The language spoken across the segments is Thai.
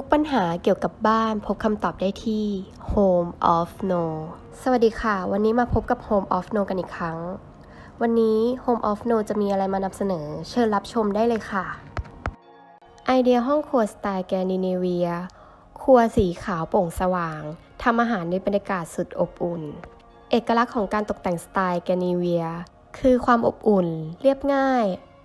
ทุกปัญหาเกี่ยวกับบ้านพบคำตอบได้ที่ Home of No สวัสดีค่ะ วันนี้มาพบกับ Home of No กันอีกครั้ง วันนี้ Home of No จะมีอะไรมานำเสนอ เชิญรับชมได้เลยค่ะ ไอเดียห้องครัวสไตล์แกนดิเนเวีย ครัวสีขาวโปร่งสว่างทำอาหารในบรรยากาศสุดอบอุ่น เอกลักษณ์ของการตกแต่งสไตล์แกนิเวีย คือความอบอุ่น เรียบง่าย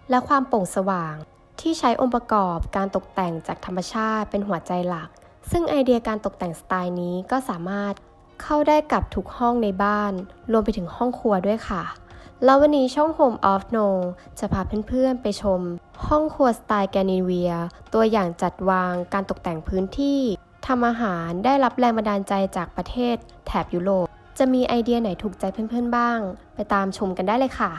และความโปร่งสว่าง ที่ใช้องค์ประกอบการตกแต่งจากธรรมชาติเป็นหัวใจหลัก ซึ่งไอเดียการตกแต่งสไตล์นี้ก็สามารถเข้าได้กับทุกห้องในบ้าน รวมไปถึงห้องครัวด้วยค่ะ แล้ววันนี้ช่อง Home of No จะพาเพื่อนๆไปชม ห้องครัวสไตล์แกนิเวีย ตัวอย่างจัดวางการตกแต่งพื้นที่ทำอาหารได้รับแรงบันดาลใจจากประเทศแถบยุโรป จะมีไอเดียไหนถูกใจเพื่อนๆบ้าง ไปตามชมกันได้เลยค่ะ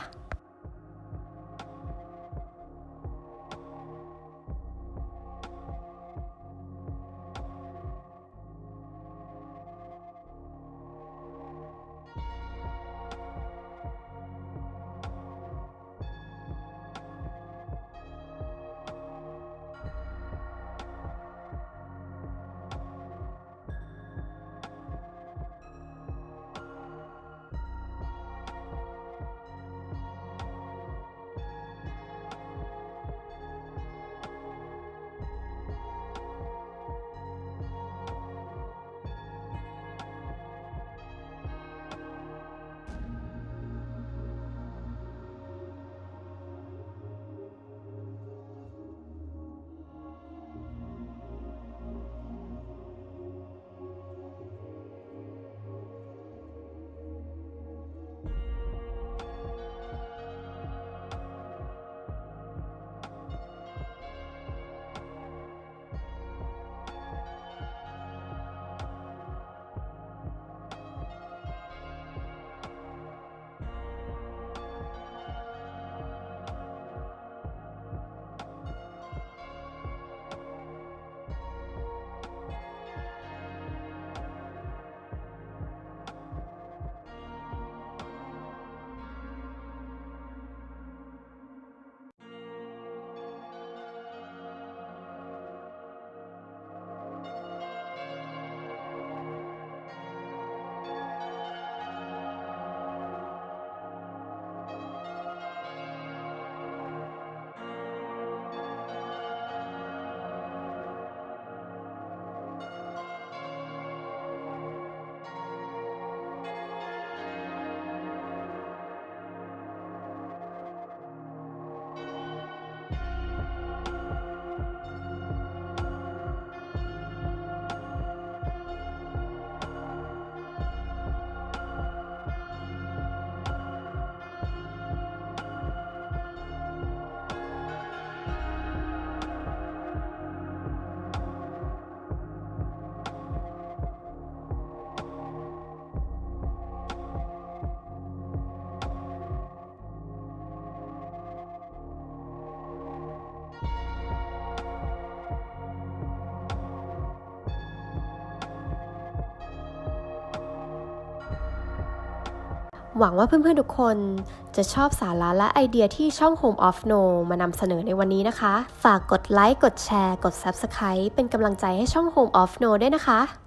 หวังว่าเพื่อนๆทุกคนจะชอบสาระและไอเดียที่ช่อง Home of No มานำเสนอในวันนี้นะคะ ฝากกดไลค์ กดแชร์ กด Subscribe เป็นกำลังใจให้ช่อง Home of No ด้วยนะคะ